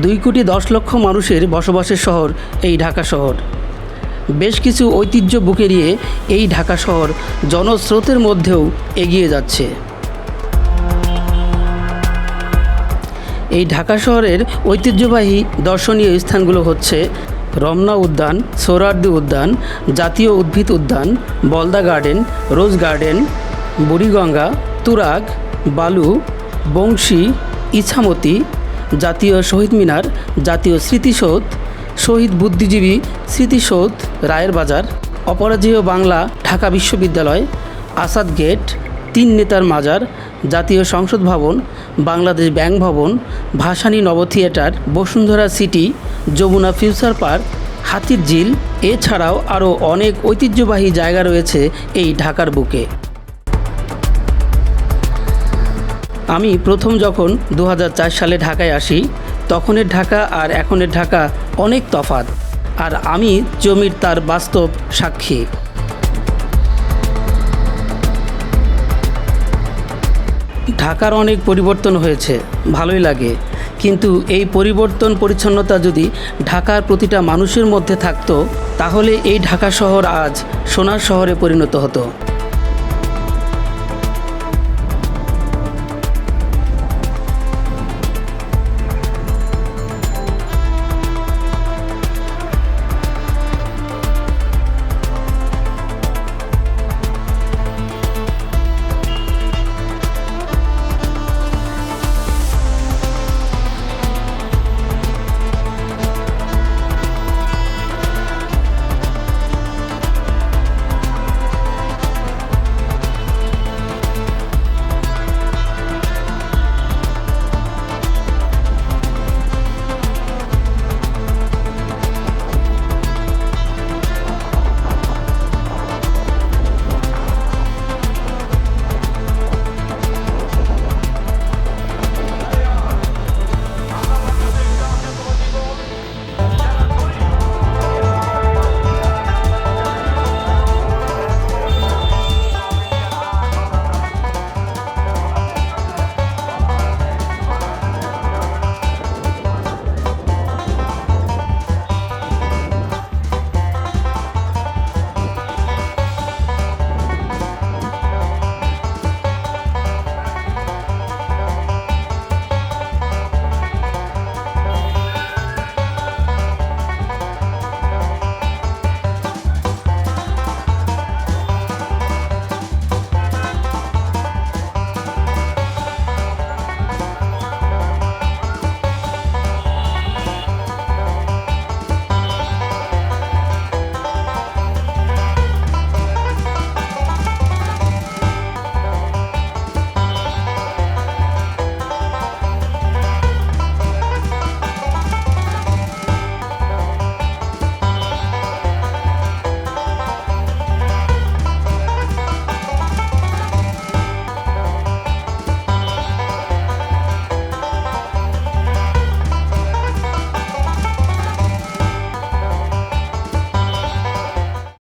দুই কোটি দশ লক্ষ মানুষের বসবাসের শহর এই ঢাকা শহর। বেশ কিছু ঐতিহ্য বুকে নিয়ে এই ঢাকা শহর জনস্রোতের মধ্যেও এগিয়ে যাচ্ছে। এই ঢাকা শহরের ঐতিহ্যবাহী দর্শনীয় স্থানগুলো হচ্ছে রমনা উদ্যান সোহরার্দি উদ্যান, জাতীয় উদ্ভিদ উদ্যান, Balda garden, rose garden, Buriganga, Turag, Balu, Bangshi, Ichamati জাতীয় শহীদ মিনার, জাতীয় স্মৃতিসৌধ, শহীদ বুদ্ধিজীবী স্মৃতিসৌধ, রায়ের বাজার, অপরাজেয় বাংলা ঢাকা বিশ্ববিদ্যালয়, আসাদ গেট, তিন নেতার মাজার, জাতীয় সংসদ ভবন, বাংলাদেশ ব্যাংক ভবন, Bhasani Novo theatre Bashundhara city, Jamuna future park Hatir Jheel এছাড়াও আরও অনেক ঐতিহ্যবাহী জায়গা রয়েছে এই ঢাকার বুকে। আমি প্রথম যখন দু হাজার চার সালে ঢাকায় আসি, তখনের ঢাকা আর এখনের ঢাকা অনেক তফাৎ। আর আমি জমির তার বাস্তব সাক্ষী। ঢাকার অনেক পরিবর্তন হয়েছে, ভালোই লাগে। কিন্তু এই পরিবর্তন পরিচ্ছন্নতা যদি ঢাকার প্রতিটা মানুষের মধ্যে থাকতো, তাহলে এই ঢাকা শহর আজ সোনার শহরে পরিণত হতো।